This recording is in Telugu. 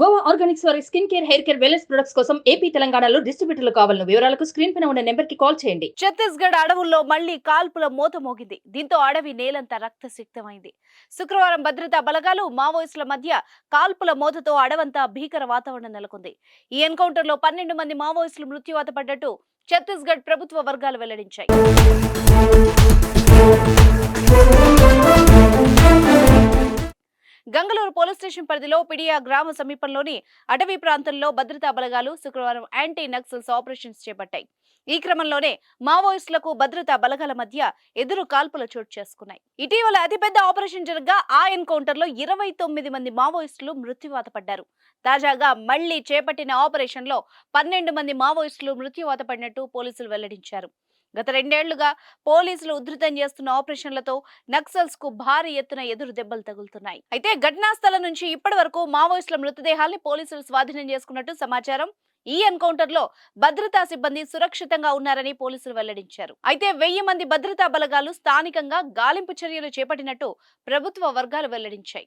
గోవా ఆర్గానిక్స్ వారి skin care hair care wellness products కోసం ఏపీ తెలంగాణలో డిస్ట్రిబ్యూటర్లు కావాలన్న వివరాలకు స్క్రీన్ పైన ఉన్న నెంబర్కి కాల్ చేయండి. ఛత్తీస్గఢ్ అడవుల్లో మళ్ళీ కాల్పుల మోత మోగింది. దీంతో అడవి నేలంతా రక్తసిక్తమైంది. శుక్రవారం భద్రతా బలగాలు మావోయిస్టుల మధ్య కాల్పుల మోతతో అడవంతా భీకర వాతావరణం నెలకొంది. ఈ ఎన్కౌంటర్లో పన్నెండు మంది మావోయిస్టులు మృత్యువాత పడ్డట్టు ఛత్తీస్గఢ్ ప్రభుత్వ వర్గాలు వెల్లడించాయి. గంగలూరు పోలీస్ స్టేషన్ పరిధిలో పిడియా గ్రామ సమీపంలోని అటవీ ప్రాంతంలో భద్రతా బలగాలు శుక్రవారం యాంటీ నక్సల్స్ ఆపరేషన్స్ చేపట్టాయి. ఈ క్రమంలోనే మావోయిస్టులకు భద్రతా బలగాల మధ్య ఎదురు కాల్పులు చోటు చేసుకున్నాయి. ఇటీవల అతిపెద్ద ఆపరేషన్ జరగా ఆ ఎన్కౌంటర్లో ఇరవై తొమ్మిది మంది మావోయిస్టులు మృత్యువాత పడ్డారు. తాజాగా మళ్ళీ చేపట్టిన ఆపరేషన్లో పన్నెండు మంది మావోయిస్టులు మృత్యువాత పడినట్టు పోలీసులు వెల్లడించారు. గత రెండేళ్ళుగా పోలీసులు ఉధృతం చేస్తున్న ఆపరేషన్లతో నక్సల్స్కు భారీ ఎత్తున ఎదురు దెబ్బలు తగులుతున్నాయి. అయితే ఘటనా స్థలం నుంచి ఇప్పటి వరకు మావోయిస్టుల మృతదేహాల్ని పోలీసులు స్వాధీనం చేసుకున్నట్టు సమాచారం. ఈ ఎన్కౌంటర్లో భద్రతా సిబ్బంది సురక్షితంగా ఉన్నారని పోలీసులు వెల్లడించారు. అయితే వెయ్యి మంది భద్రతా బలగాలు స్థానికంగా గాలింపు చర్యలు చేపట్టినట్టు ప్రభుత్వ వర్గాలు వెల్లడించాయి.